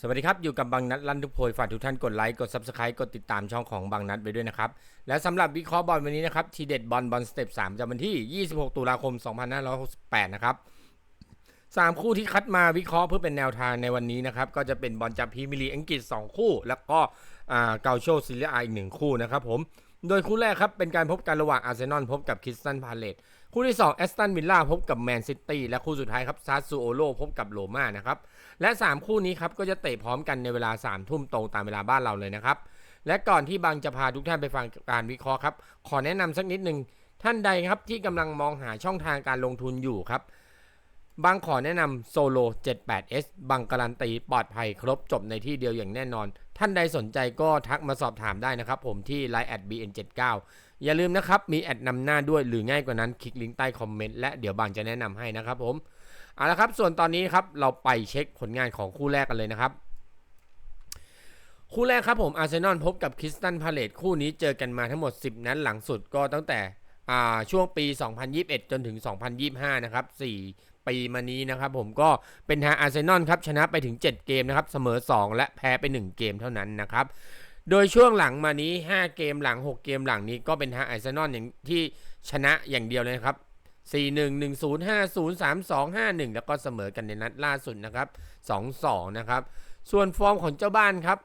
สวัสดีครับ อยู่กับบางนัดลั่นทุกโพยฝากทุกท่านกดไลค์ กด Subscribe กดติดตามช่องของบางนัดไปด้วยนะครับ และสำหรับวิเคราะห์บอลวันนี้นะครับ ทีเด็ดบอลบอลสเต็ป3จะวันที่ 26 ตุลาคม 2568 นะครับ 3 คู่ที่คัดมาวิเคราะห์เพื่อเป็นแนวทางในวันนี้นะครับ ก็จะเป็นบอลจากพรีเมียร์ลีกอังกฤษ 2 คู่ แล้วก็อ่าเกาโชซีเรียอีก1คู่นะครับผม โดยคู่แรกครับเป็นการพบกันระหว่างอาร์เซนอลพบกับคริสตันพาเลต คู่ที่2แอสตันวิลล่าพบกับแมนซิตี้และคู่สุดท้ายครับซาซูโอโลพบกับโรม่านะครับและ3คู่นี้ครับก็จะเตะพร้อมกันในเวลา3ามทุ่มตรงตามเวลาบ้านเราเลยนะครับและก่อนที่บางจะพาทุกท่านไปฟังการวิเคราะห์ครับขอแนะนำสักนิดหนึ่งท่านใดครับที่กำลังมองหาช่องทางการลงทุนอยู่ครับบางขอแนะนำโซโล 78S บางการันตีปลอดภัยครบจบในที่เดียวอย่างแน่นอน ท่านใดสนใจก็ทักมาสอบถามได้นะครับผมที่ Line at bn79 อย่าลืมนะครับมีแอดนำหน้าด้วยหรือง่ายกว่านั้นคลิกลิงก์ใต้คอมเมนต์และเดี๋ยวบางจะแนะนำให้นะครับผมเอาละครับส่วนตอนนี้ครับเราไปเช็คผลงานของคู่แรกกันเลยนะครับคู่แรกครับผมอาร์เซนอลพบกับคริสตันพาเลตคู่นี้เจอกันมาทั้งหมด 10 นัดหลังสุดก็ตั้งแต่ช่วงปี 2021 จนถึง 2025 นะครับ 4 ปีมานี้นะครับผมก็เป็นทางอาร์เซนอลครับชนะไปถึง 7 เกมนะครับ เสมอ 2 และแพ้ไป 1 เกมเท่านั้นนะครับ โดยช่วงหลังมานี้ 5 เกมหลัง 6 เกมหลังนี้ก็เป็นทางอาร์นอลอย่างที่ชนะอย่างเดียวเลยครับ 4 1 1 0 5 0 3 2 5 1 แล้วก็เสมอกันในนัดล่าสุดนะครับ 2 2 นะครับ ส่วนฟอร์มของเจ้าบ้านครับ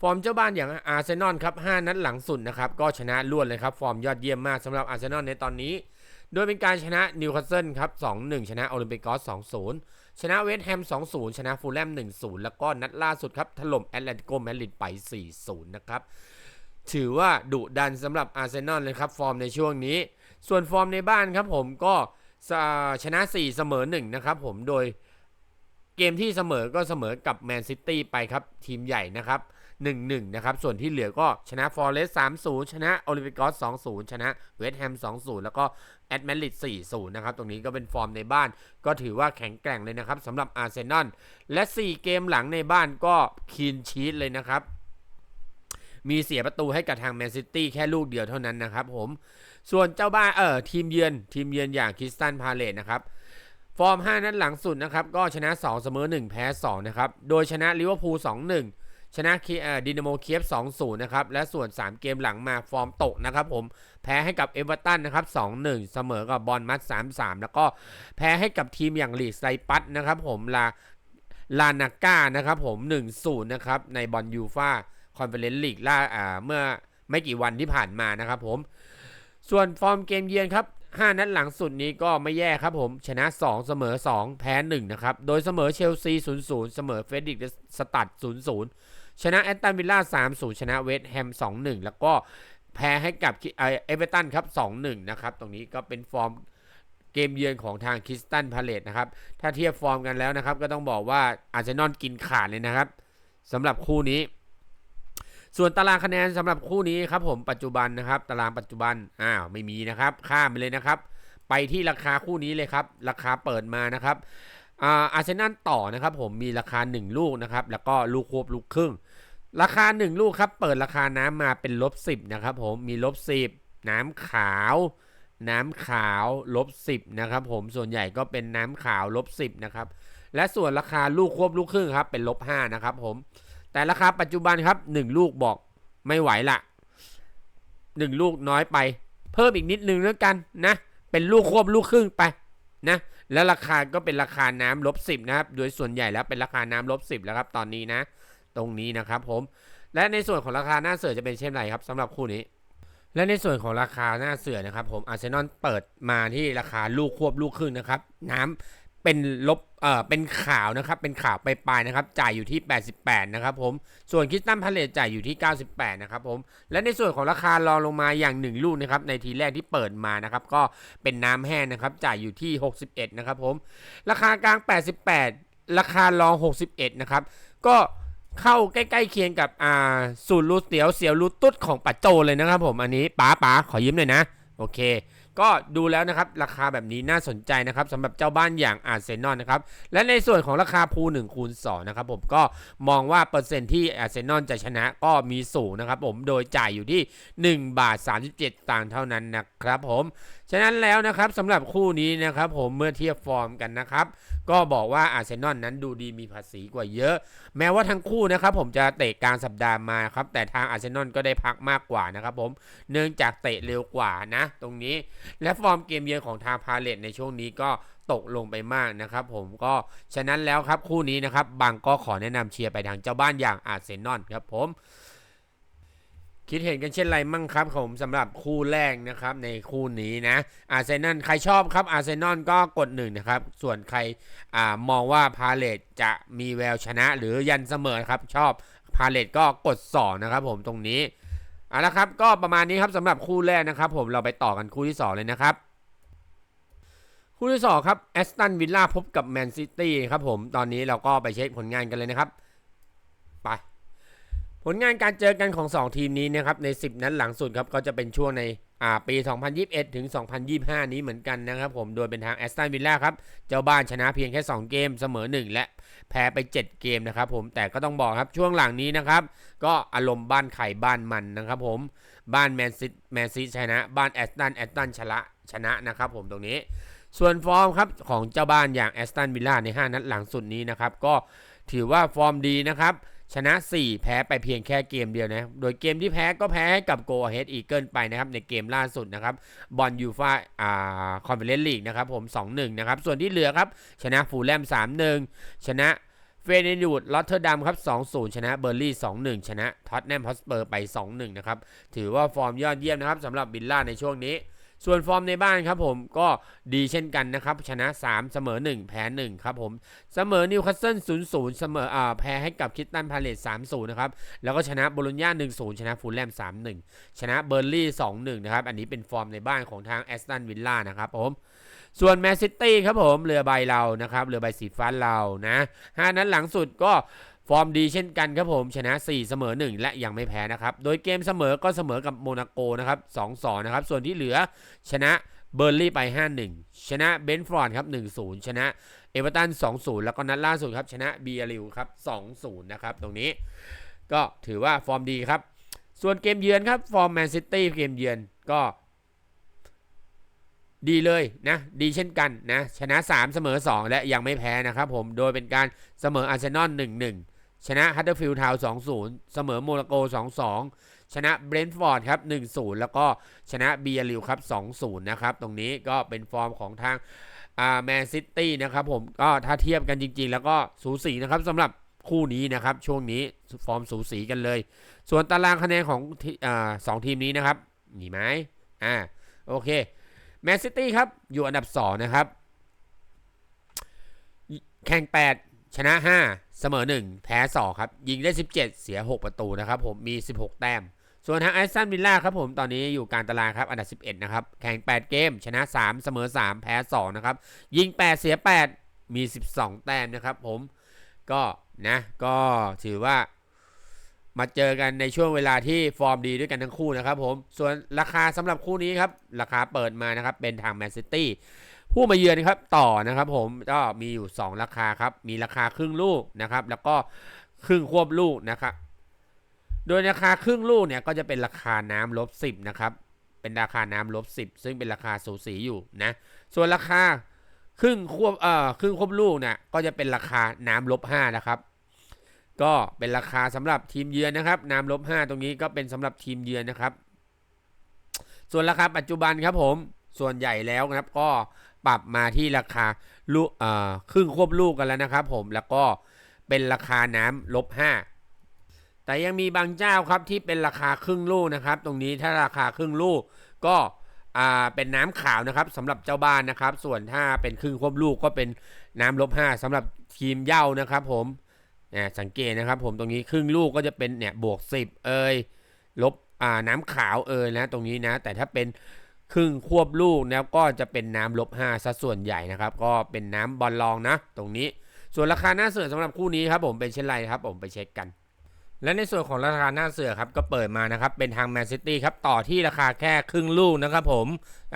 ฟอร์มเจ้าบ้านอย่างอาร์เซนอลครับ 5 นัดหลังสุดนะครับ ก็ชนะรวดเลยครับ ฟอร์มยอดเยี่ยมมากสำหรับอาร์เซนอลในตอนนี้ โดยเป็นการชนะนิวคาสเซิลครับ 2-1 ชนะโอลิมปิกอส2-0 ชนะเวสต์แฮม 2-0 ชนะฟูลแลม 1-0 แล้วก็นัดล่าสุดครับ ถล่มแอตเลติโกมดริดไป 4-0 นะครับ ถือว่าดุดันสำหรับอาร์เซนอลเลยครับ ฟอร์มในช่วงนี้ ส่วนฟอร์มในบ้านครับผมก็ชนะ 4 เสมอ 1 นะครับผมโดยเกมที่เสมอก็เสมอกับแมนซิตี้ไปครับ ทีมใหญ่นะครับ 1-1 นะครับ ส่วนที่เหลือก็ชนะฟอร์เรสต์3-0 ชนะโอลิมปิกอส2-0 ชนะเวสต์แฮม2-0 แล้วก็แอตแมนลิด4-0 นะครับ ตรงนี้ก็เป็นฟอร์มในบ้าน ก็ถือว่าแข็งแกร่งเลยนะครับสำหรับอาร์เซนอล และ 4 เกมหลังในบ้านก็คีนชีตเลยนะครับ มีเสียประตูให้กับทางแมนซิตี้แค่ลูกเดียวเท่านั้นนะครับผม ส่วนเจ้าบ้านเออทีมเยือน ทีมเยือนอย่างคริสตันพาเลตนะครับฟอร์ม 5 นัดหลังสุดนะครับ ก็ชนะ 2 เสมอ 1 แพ้ 2 นะครับ โดยชนะลิเวอร์พูล 2-1 ชนะคีเอ่อดินาโมเคียฟ2-0 นะครับ และส่วน 3 เกมหลังมาฟอร์มตกนะครับผม แพ้ให้กับเอเวอร์ตันนะครับ 2-1 เสมอกับบอลมัด 3-3 แล้วก็แพ้ให้กับทีมอย่างลีดไซปัสนะครับผม ลา ลานาก้านะครับผม 1-0 นะครับ ในบอลยูฟาคอนเฟอเรนซ์ลีกล่าเมื่อไม่กี่วันที่ผ่านมานะครับผม ส่วนฟอร์มเกมเยือนครับ5 นัดหลังสุดนี้ก็ไม่แย่ครับผม ชนะ 2 เสมอ 2 แพ้ 1 นะครับ โดยเสมอเชลซี 0-0 เสมอเฟรดิกสตัด 0-0 ชนะแอตตันวิลล่า3-0 ชนะเวสต์แฮม 2-1 แล้วก็แพ้ให้กับเอเวอเรตันครับ 2-1 นะครับ ตรงนี้ก็เป็นฟอร์มเกมเยือนของทางคริสตันพาเลตนะครับ ถ้าเทียบฟอร์มกันแล้วนะครับ ก็ต้องบอกว่าอาร์เซนอลกินขาดเลยนะครับสำหรับคู่นี้ ส่วนตารางคะแนนสำหรับคู่นี้ครับผมปัจจุบันนะครับ ตารางปัจจุบันอ้าวไม่มีนะครับ ข้ามไปเลยนะครับ ไปที่ราคาคู่นี้เลยครับ ราคาเปิดมานะครับ อาร์เซนอลต่อนะครับผมมีราคา 1 ลูกนะครับแล้วก็ลูกควบลูกครึ่ง ราคา 1 ลูกครับเปิดราคาน้ำมาเป็นลบ10นะครับผมมีลบ10 น้ำขาว น้ำขาวลบ10นะครับผมส่วนใหญ่ก็เป็นน้ำขาวลบ10นะครับและส่วนราคาลูกควบลูกครึ่งครับเป็นลบ5นะครับผมแต่ราคาปัจจุบันครับ 1 ลูกบอกไม่ไหวละ1 ลูกน้อยไป เพิ่มอีกนิดนึงแล้วกันนะเป็นลูกควบลูกครึ่งไปนะ แล้วราคาก็เป็นราคาน้ำลบสิบนะครับ โดยส่วนใหญ่แล้วเป็นราคาน้ำลบสิบแล้วครับตอนนี้นะ ตรงนี้นะครับผม และในส่วนของราคาหน้าเสือจะเป็นเช่นไรครับสำหรับคู่นี้ และในส่วนของราคาหน้าเสือนะครับผมอาร์เซนอลเปิดมาที่ราคาลูกควบลูกครึ่งนะครับ น้ำ เป็นลบเอ่อเป็นขาวนะครับ เป็นขาวไปลายนะครับ จ่ายอยู่ที่ 88 นะครับผม ส่วนคิสตันพาเลตจ่ายอยู่ที่ 98 นะครับผม และในส่วนของราคารองลงมาอย่าง 1 ลูกนะครับ ในทีแรกที่เปิดมานะครับ ก็เป็นน้ำแห้งนะครับ จ่ายอยู่ที่ 61 นะครับผม ราคากลาง 88 ราคารอง 61 นะครับ ก็เข้าใกล้ๆเคียงกับอ่าสูตรรูเตียวเสียวรูตุ๊ดของปัจโจเลยนะครับผม อันนี้ป๋าป๋าขอยิ้มหน่อยนะ โอเค ก็ดูแล้วนะครับราคาแบบนี้น่าสนใจนะครับสำหรับเจ้าบ้านอย่างอาร์เซนอลนะครับและในส่วนของราคาพู1คูณ2นะครับผมก็มองว่าเปอร์เซ็นต์ที่อาร์เซนอลจะชนะก็มีสูงนะครับผมโดยจ่ายอยู่ที่ 1 บาท 37 ต่างค์เท่านั้นนะครับผมฉะนั้นแล้วนะครับสำหรับคู่นี้นะครับผมเมื่อเทียบฟอร์มกันนะครับ ก็บอกว่าอาร์เซนอลนั้นดูดีมีภาษีกว่าเยอะ แม้ว่าทั้งคู่นะครับผมจะเตะกลางสัปดาห์มาครับแต่ทางอาร์เซนอลก็ได้พักมากกว่านะครับผมเนื่องจากเตะเร็วกว่านะ ตรงนี้และฟอร์มเกมเยือนของทางพาเลตในช่วงนี้ก็ตกลงไปมากนะครับผมก็ฉะนั้นแล้วครับคู่นี้นะครับบางก็ขอแนะนำเชียร์ไปทางเจ้าบ้านอย่างอาร์เซนอลครับผม คิดเห็นกันเช่นไรมั่งครับผมสำหรับคู่แรกนะครับในคู่นี้นะอาร์เซนอลใครชอบครับอาร์เซนอลก็กดหนึ่งนะครับ ส่วนใครอมองว่าพาเลตจะมีแววชนะหรือยันเสมอครับ ชอบพาเลตก็กด2นะครับผมตรงนี้เอาละครับก็ประมาณนี้ครับสำหรับคู่แรกนะครับ ผมเราไปต่อกันคู่ที่ 2 เลยนะครับคู่ที่2ครับแอสตันวิลล่าพบกับแมนซิตี้ครับผมตอนนี้เราก็ไปเช็คผลงานกันเลยนะครับ ผลงานการเจอกันของ 2 ทีมนี้นะครับใน 10 นัดหลังสุดครับก็จะเป็นช่วงในปี 2021 ถึง 2025 นี้เหมือนกันนะครับผมโดยเป็นทางแอสตันวิลล่าครับเจ้าบ้านชนะเพียงแค่ 2 เกมเสมอ 1 และแพ้ไป 7 เกมนะครับผมแต่ก็ต้องบอกครับช่วงหลังนี้นะครับ ก็อารมณ์บ้านไข่บ้านมันนะครับผมบ้านแมนซิตแมนซิชนะ บ้านแอสตันแอสตันชนะชนะนะครับผมตรงนี้ ส่วนฟอร์มครับของเจ้าบ้านอย่างแอสตันวิลล่าใน 5 นัดหลังสุดนี้นะครับก็ถือว่าฟอร์มดีนะครับ ชนะ 4 แพ้ไปเพียงแค่เกมเดียวนะ โดยเกมที่แพ้ก็แพ้กับ Go Ahead Eagle ไปนะครับ ในเกมล่าสุดนะครับบอลยูฟาอ่าคอนเฟอเรนซ์ลีกนะครับผม 2-1 นะครับ ส่วนที่เหลือครับ ชนะฟูลแลม 3-1 ชนะเฟเนนูดลอตเทอร์ดัมครับ 2-0 ชนะเบอร์ลี่ 2-1 ชนะท็อตแนมฮอสเปอร์ไป 2-1 นะครับ ถือว่าฟอร์มยอดเยี่ยมนะครับสำหรับบิลล่าในช่วงนี้ ส่วนฟอร์มในบ้านครับผมก็ดีเช่นกันนะครับ ชนะ 3 เสมอ 1 แพ้1ครับผม เสมอนิวคาสเซิล0-0 เสมออ่าแพ้ให้กับคิตตันพาเลต3-0 นะครับ แล้วก็ชนะโบโลญญา1-0 ชนะฟูลแลม3-1 ชนะเบอร์ลี่2-1 นะครับ อันนี้เป็นฟอร์มในบ้านของทางแอสตันวิลล่านะครับผมส่วนแมนซิตี้ครับผมเรือใบเรานะครับเรือใบสีฟ้าเรานะห้านัดหลังสุดก็ ฟอร์มดีเช่นกันครับผม ชนะ 4 เสมอ 1 และยังไม่แพ้นะครับ โดยเกมเสมอก็เสมอกับโมนาโกนะครับ2-2นะครับ ส่วนที่เหลือชนะเบอร์ลี่ไป 5-1 ชนะเบนฟอร์ดครับ 1-0 ชนะเอเวอร์ตัน 2-0 แล้วก็นัดล่าสุดครับ ชนะเบียริวครับ 2-0 นะครับ ตรงนี้ก็ถือว่าฟอร์มดีครับ ส่วนเกมเยือนครับ ฟอร์มแมนซิตี้เกมเยือนก็ดีเลยนะดีเช่นกันนะชนะ 3 เสมอ 2 และยังไม่แพ้นะครับผมโดยเป็นการเสมออาร์เซนอล1-1 ชนะฮัตเตอร์ฟิลด์ทาวน์เสมอโมนาโก2-2ชนะเบรนท์ฟอร์ดครับ1-0แล้วก็ชนะเบียริวครับ2-0นย์นะครับตรงนี้ก็เป็นฟอร์มของทางแมนซิตี้นะครับผมก็ถ้าเทียบกันจริง ๆ แล้วก็สูสีนะครับสำหรับคู่นี้นะครับช่วงนี้ฟอร์มสูสีกันเลย ส่วนตารางคะแนนของอสองทีมนี้นะครับมีไหมอ่าโอเคแมนซิตี้ครับอยู่อันดับ 2 นะครับ แข่ง 8 ชนะ 5 เสมอ 1 แพ้ 2 ครับ ยิงได้ 17 เสีย 6 ประตูนะครับผมมี 16 แต้ม ส่วนทางไอซันวิลล่าครับผมตอนนี้อยู่กางตารางครับอันดับ 11 นะครับ แข่ง 8 เกม ชนะ 3 เสมอ 3 แพ้ 2 นะครับ ยิง 8 เสีย 8 มี 12 แต้มนะครับผมก็นะก็ถือว่ามาเจอกันในช่วงเวลาที่ฟอร์มดีด้วยกันทั้งคู่นะครับผม ส่วนราคาสำหรับคู่นี้ครับ ราคาเปิดมานะครับ เป็นทางแมนซิตี้ ผู้มาเยือนครับต่อนะครับ ผมก็มีอยู่ 2 ราคาครับ มีราคาครึ่งลูกนะครับ แล้วก็ครึ่งควบลูกนะครับ โดยราคาครึ่งลูกเนี่ยก็จะเป็นราคาน้ำลบสิบนะครับ เป็นราคาน้ำลบสิบซึ่งเป็นราคาสูสีอยู่นะ ส่วนราคาครึ่งควบเอ่อครึ่งควบลูกเนี่ยก็จะเป็นราคาน้ำลบห้านะครับ ก็เป็นราคาสำหรับทีมเยือนนะครับ น้ำลบ5ตรงนี้ก็เป็นสำหรับทีมเยือนนะครับ ส่วนราคาปัจจุบันครับผมส่วนใหญ่แล้วนะครับก็ ปรับมาที่ราคาลูกเอ่อครึ่งควบลูกกันแล้วนะครับผมแล้วก็เป็นราคาน้ำลบ5แต่ยังมีบางเจ้าครับที่เป็นราคาครึ่งลูกนะครับ ตรงนี้ถ้าราคาครึ่งลูกก็อ่าเป็นน้ำขาวนะครับสำหรับเจ้าบ้านนะครับ ส่วนถ้าเป็นครึ่งควบลูกก็เป็นน้ำลบ5สำหรับทีมเย่านะครับ ผมเนี่ยสังเกตนะครับ ผมตรงนี้ครึ่งลูกก็จะเป็นเนี่ยบวก10เอยลบอ่าน้ำขาวเอยนะ ตรงนี้นะ แต่ถ้าเป็น ครึ่งควบลูกนะก็จะเป็นน้ำลบ5ซะส่วนใหญ่นะครับ ก็เป็นน้ำบอลลองนะ ตรงนี้ ส่วนราคาหน้าเสือสำหรับคู่นี้ครับผมเป็นเช่นไรครับผมไปเช็คกัน และในส่วนของราคาหน้าเสือครับก็เปิดมานะครับเป็นทางแมนซิตี้ครับต่อที่ราคาแค่ครึ่งลูกนะครับผม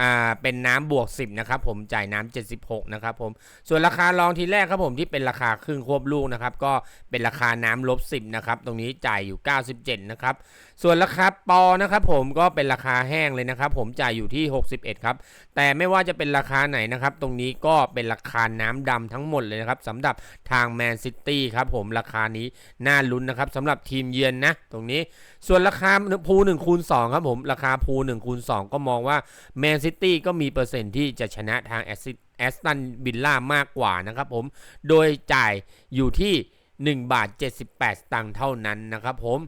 อ่าเป็นน้ำบวก 10นะครับผมจ่ายน้ำ76นะครับผมส่วนราคารองทีแรกครับผมที่เป็นราคาครึ่งควบลูกนะครับก็เป็นราคาน้ำลบ10นะครับตรงนี้จ่ายอยู่ 97นะครับส่วนราคาปอนะครับผมก็เป็นราคาแห้งเลยนะครับผมจ่ายอยู่ที่ 61ครับแต่ไม่ว่าจะเป็นราคาไหนนะครับตรงนี้ก็เป็นราคาน้ำดำทั้งหมดเลยนะครับสำหรับทางแมนซิตี้ครับผมราคานี้น่าลุ้นนะครับสำหรับทีมเยือนนะ ตรงนี้ส่วนราคาพู1คูณ2ครับผมราคาพู1คูณ2ก็มองว่าแมนซิตี้ก็มีเปอร์เซ็นต์ที่จะชนะทางแอสซิแอสตันบิลล่ามากกว่านะครับผม โดยจ่ายอยู่ที่ 1 บาท 78 สตางค์เท่านั้นนะครับผม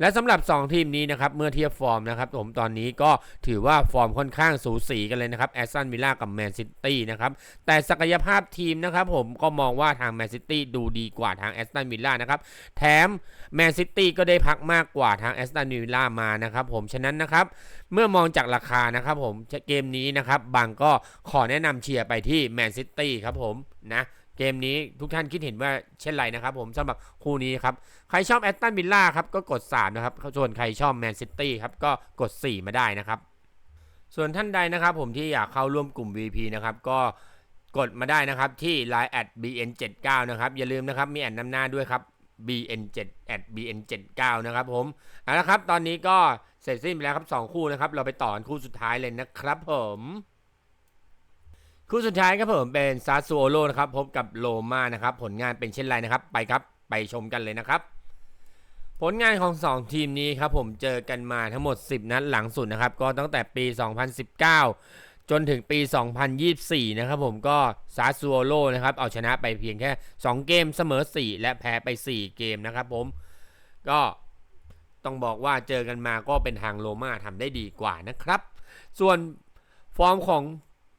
และสำหรับ 2 ทีมนี้นะครับเมื่อเทียบฟอร์มนะครับผมตอนนี้ก็ถือว่าฟอร์มค่อนข้างสูสีกันเลยนะครับแอสตันวิลล่ากับแมนซิตี้นะครับแต่ศักยภาพทีมนะครับผมก็มองว่าทางแมนซิตี้ดูดีกว่าทางแอสตันวิลล่านะครับแถมแมนซิตี้ก็ได้พักมากกว่าทางแอสตันวิลล่ามานะครับผมฉะนั้นนะครับเมื่อมองจากราคานะครับผมเกมนี้นะครับบางก็ขอแนะนำเชียร์ไปที่แมนซิตี้ครับผมนะ เกมนี้ทุกท่านคิดเห็นว่าเช่นไรนะครับผมสำหรับคู่นี้ครับ ใครชอบแอตตันวิลล่าครับก็กด 3 นะครับ ส่วนใครชอบแมนซิตี้ครับก็กด 4 มาได้นะครับ ส่วนท่านใดนะครับผมที่อยากเข้าร่วมกลุ่ม VP นะครับก็กดมาได้นะครับที่ Line at bn79 นะครับอย่าลืมนะครับมีแอดนำหน้าด้วยครับ bn7 at bn79 นะครับผมเอาละครับตอนนี้ก็เสร็จสิ้นไปแล้วครับ 2 คู่นะครับ เราไปต่อคู่สุดท้ายเลยนะครับผม คู่สุดท้ายครับผมเป็นซาซูโอโลนะครับพบกับโลมานะครับผลงานเป็นเช่นไรนะครับไปครับไปชมกันเลยนะครับ ผลงานของ 2 ทีมนี้ครับผมเจอกันมาทั้งหมด 10 นัดหลังสุดนะครับก็ตั้งแต่ปี 2019 จนถึงปี 2024 นะครับผมก็ซาซูโอโลนะครับเอาชนะไปเพียงแค่ 2 เกมเสมอ 4 และแพ้ไป 4 เกมนะครับผมก็ต้องบอกว่าเจอกันมาก็เป็นทางโรม่าทำได้ดีกว่านะครับ ส่วนฟอร์มของ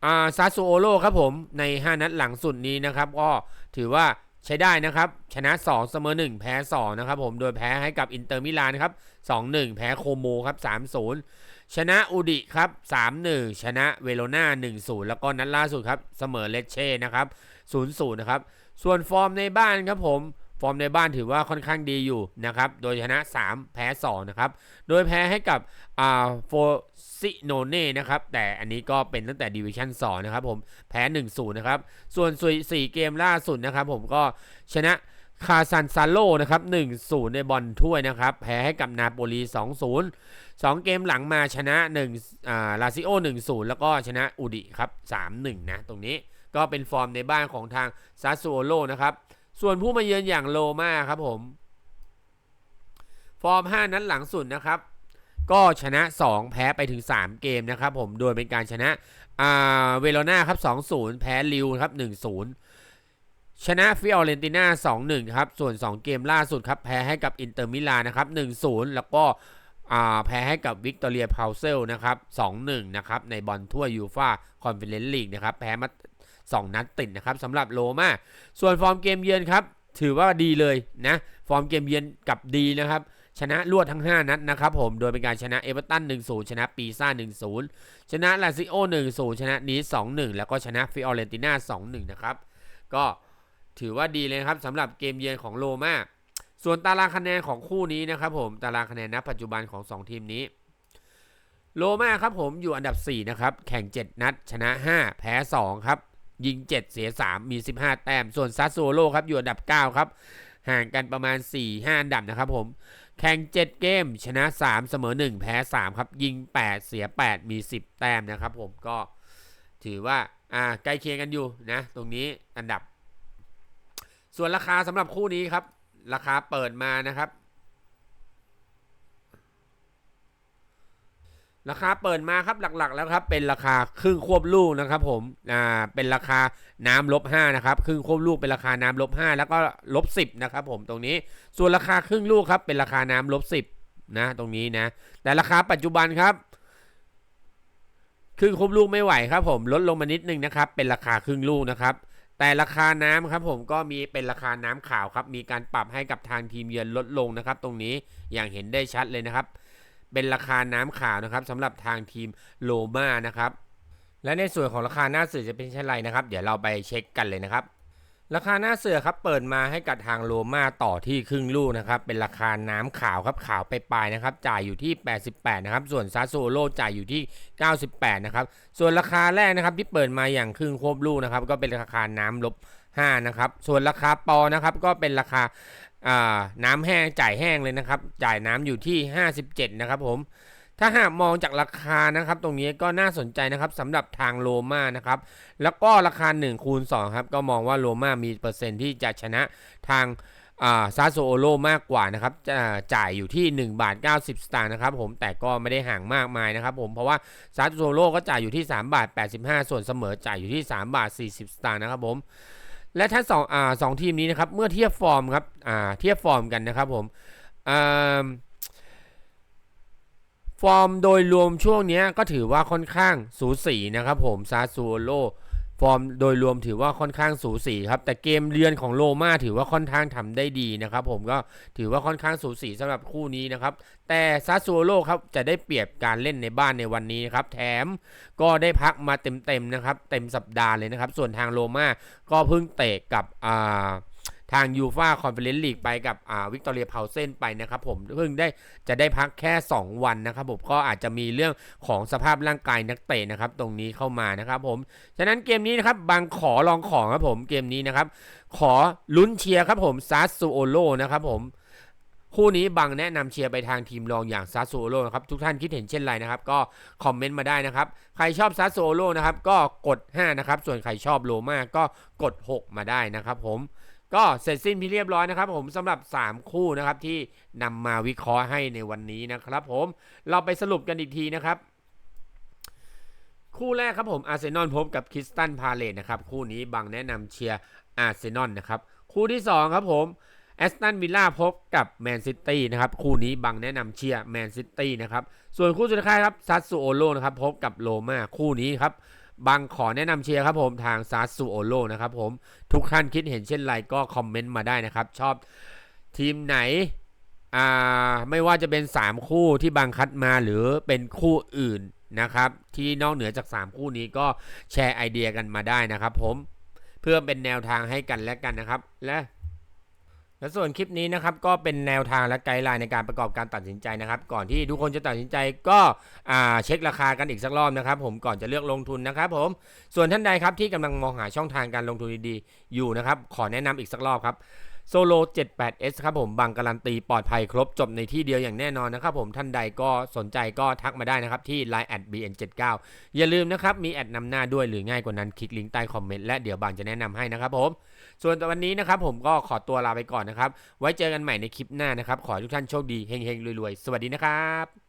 อ่าซาซูโอโลครับผมใน 5 นัดหลังสุดนี้นะครับ ก็ถือว่าใช้ได้นะครับ ชนะ 2 เสมอ 1 แพ้ 2 นะครับผมโดยแพ้ให้กับอินเตอร์มิลานครับ 2-1 แพ้โคโมครับ 3-0 ชนะอูดิครับ 3-1 ชนะเวโรนา1-0 แล้วก็นัดล่าสุดครับ เสมอเลเช่นะครับ 0-0 นะครับ ส่วนฟอร์มในบ้านครับผม ฟอร์มในบ้านถือว่าค่อนข้างดีอยู่นะครับ โดยชนะ 3 แพ้2นะครับ โดยแพ้ให้กับอ่าโฟซิโนเน่นะครับ แต่อันนี้ก็เป็นตั้งแต่ดิวิชั่น2นะครับผม แพ้ 1-0 นะครับ ส่วนสี่เกมล่าสุดนะครับผมก็ชนะคาซันซาโลนะครับ1-0 ในบอลถ้วยนะครับ แพ้ให้กับนาโปลี 2-0 2 เกมหลังมาชนะ1อ่าลาซิโอ 1-0 แล้วก็ชนะอูดิครับ 3-1 นะ ตรงนี้ก็เป็นฟอร์มในบ้านของทางซาซูโอโลนะครับ ส่วนผู้มาเยือนอย่างโลมาครับผม ฟอร์ม 5 นัดหลังสุดนะครับ ก็ชนะ 2 แพ้ไปถึง 3 เกมนะครับผมโดยเป็นการชนะเวโรนาครับ 2-0 แพ้ลิวครับ 1-0 ชนะฟิออเรนติน่า 2-1 ครับ ส่วน 2 เกมล่าสุดครับ แพ้ให้กับอินเตอร์มิลานนะครับ 1-0 แล้วก็แพ้ให้กับวิกตอเรียพาวเซลนะครับ 2-1 นะครับ ในบอลทั่วยูฟาคอนเฟอเรนซ์ลีกนะครับ แพ้มา 2 นัดติดนะครับสำหรับโลมาส่วนฟอร์มเกมเยือนครับ ถือว่าดีเลยนะ ฟอร์มเกมเยือนกับดีนะครับ ชนะรวดทั้ง 5 นัดนะครับผม โดยเป็นการชนะเอเวอร์ตัน 1-0 ชนะปีซ่า 1-0 ชนะลาซิโอ 1-0 ชนะนีส2-1 แล้วก็ชนะฟิออเรนติน่า 2-1 นะครับ ก็ถือว่าดีเลยครับสำหรับเกมเยือนของโลมาส่วนตารางคะแนนของคู่นี้นะครับผม ตารางคะแนนณปัจจุบันของ 2 ทีมนี้โลมาครับผมอยู่อันดับ 4 นะครับ แข่ง 7 นัด ชนะ 5 แพ้ 2 ครับ ยิง 7 เสีย 3 มี 15 แต้ม ส่วนซัสโซโลครับ อยู่อันดับ 9 ครับ ห่างกันประมาณ 4-5 อันดับนะครับผม แข่ง 7 เกม ชนะ 3 เสมอ 1 แพ้ 3 ครับ ยิง 8 เสีย 8 มี 10 แต้มนะครับผมก็ถือว่าอ่าใกล้เคียงกันอยู่นะ ตรงนี้อันดับ ส่วนราคาสำหรับคู่นี้ครับ ราคาเปิดมานะครับ ราคาเปิดมาครับหลักๆ แล้วครับ เป็นราคาครึ่งควบลูกนะครับ ผมอ่าเป็นราคาน้ำลบ5นะครับครึ่งควบลูกเป็นราคาน้ำลบ5แล้วก็ลบ10นะครับ ผมตรงนี้ส่วนราคาครึ่งลูกครับ เป็นราคาน้ำลบ10นะ ตรงนี้นะ แต่ราคาปัจจุบันครับครึ่งควบลูกไม่ไหวครับ ผมลดลงมานิดนึงนะครับ เป็นราคาครึ่งลูกนะครับแต่ราคาน้ำครับผมก็มีเป็นราคาน้ำขาวครับ มีการปรับให้กับทางทีมเยือนลดลงนะครับ ตรงนี้อย่างเห็นได้ชัดเลยนะครับ เป็นราคาน้ำขาวนะครับสำหรับทางทีมโลมานะครับและในส่วนของราคาหน้าเสือจะเป็นเช่นไรนะครับ เดี๋ยวเราไปเช็คกันเลยนะครับ ราคาหน้าเสือครับเปิดมาให้กับทางโรม่าต่อที่ครึ่งลูกนะครับเป็นราคาน้ำขาวครับขาวไปปลายนะครับจ่ายอยู่ที่ 88นะครับส่วนซาโซโลจ่ายอยู่ที่ 98นะครับส่วนราคาแรกนะครับที่เปิดมาอย่างครึ่งควบลูกนะครับก็เป็นราคาน้ำลบ5นะครับส่วนราคาปอนะครับก็เป็นราคา น้ำแห้งจ่ายแห้งเลยนะครับ จ่ายน้ำอยู่ที่ 57 นะครับผมถ้าหากมองจากราคานะครับ ตรงนี้ก็น่าสนใจนะครับสำหรับทางโรม่านะครับ แล้วก็ราคา1คูณ2ครับ ก็มองว่าโรม่ามีเปอร์เซ็นที่จะชนะทางซาโซโอโลมากกว่านะครับจะจ่ายอยู่ที่ 1 บาท 90 สตางค์นะครับผมแต่ก็ไม่ได้ห่างมากมายนะครับผมเพราะว่าซาโซโลก็จ่ายอยู่ที่ 3 บาท 85 ส่วนเสมอจ่ายอยู่ที่ 3 บาท 40 สตางค์นะครับผม และทั้งสองอ่าสองทีมนี้นะครับเมื่อเทียบฟอร์มครับอ่าเทียบฟอร์มกันนะครับผมอ่าฟอร์มโดยรวมช่วงนี้ก็ถือว่าค่อนข้างสูสีนะครับผมซาซูโล ฟอร์มโดยรวมถือว่าค่อนข้างสูสีครับ แต่เกมเยือนของโรม่าถือว่าค่อนข้างทำได้ดีนะครับ ผมก็ถือว่าค่อนข้างสูสีสำหรับคู่นี้นะครับ แต่ซาซูโลครับจะได้เปรียบการเล่นในบ้านในวันนี้นะครับ แถมก็ได้พักมาเต็มๆนะครับ เต็มสัปดาห์เลยนะครับ ส่วนทางโรม่าก็เพิ่งเตะกับอ่า ทางยูฟาคอนเฟอเรนซ์ลีกไปกับอ่าวิกตอเรียเพาเซนไปนะครับผมเพิ่งได้จะได้พักแค่ 2 วันนะครับผมก็อาจจะมีเรื่องของสภาพร่างกายนักเตะนะครับตรงนี้เข้ามานะครับผมฉะนั้นเกมนี้นะครับบางขอลองของครับผมเกมนี้นะครับขอลุ้นเชียร์ครับผมซาซูโอโลนะครับผมคู่นี้บังแนะนำเชียร์ไปทางทีมรองอย่างซาโซโลนะครับทุกท่านคิดเห็นเช่นไรนะครับ ก็คอมเมนต์มาได้นะครับ ใครชอบซาโซโลนะครับ ก็กด 5 นะครับ ส่วนใครชอบโลมาก็กด 6 มาได้นะครับผม ก็เสร็จสิ้นพี่เรียบร้อยนะครับ ผมสำหรับ 3 คู่นะครับที่นำมาวิเคราะห์ให้ในวันนี้นะครับ ผมเราไปสรุปกันอีกทีนะครับ คู่แรกครับผมอาร์เซนอลพบกับคริสตันพาเลตนะครับคู่นี้บังแนะนำเชียร์อาร์เซนอลนะครับคู่ที่สองครับผมแอสตันวิลล่าพบกับแมนซิตี้นะครับคู่นี้บังแนะนำเชียร์แมนซิตี้นะครับส่วนคู่สุดท้ายครับซัสซูโอโลนะครับพบกับโรม่าคู่นี้ครับ บังขอแนะนำเชียร์ครับผมทางซัสซูโอโลนะครับผมทุกท่านคิดเห็นเช่นไรก็คอมเมนต์มาได้นะครับ ชอบทีมไหนอ่าไม่ว่าจะเป็น 3 คู่ที่บังคัดมาหรือเป็นคู่อื่นนะครับ ที่นอกเหนือจาก 3 คู่นี้ก็แชร์ไอเดียกันมาได้นะครับ ผมเพื่อเป็นแนวทางให้กันและกันนะครับ และ และส่วนคลิปนี้นะครับก็เป็นแนวทางและไกด์ไลน์ในการประกอบการตัดสินใจนะครับ ก่อนที่ทุกคนจะตัดสินใจก็เช็คราคากันอีกสักรอบนะครับ ผมก่อนจะเลือกลงทุนนะครับผมส่วนท่านใดครับที่กำลังมองหาช่องทางการลงทุนดีๆอยู่นะครับ ขอแนะนำอีกสักรอบครับโซโล 78S ครับผมบังการันตีปลอดภัยครบจบในที่เดียวอย่างแน่นอนนะครับผมท่านใดก็สนใจก็ทักมาได้นะครับ ที่ Line at bn79 อย่าลืมนะครับ มีแอดนำหน้าด้วยหรือง่ายกว่านั้นคลิกลิงก์ใต้คอมเมนต์และเดี๋ยวบางจะแนะนำให้นะครับผม ส่วนวันนี้นะครับผมก็ขอตัวลาไปก่อนนะครับ ไว้เจอกันใหม่ในคลิปหน้านะครับ ขอทุกท่านโชคดีเฮงๆรวยๆ สวัสดีนะครับ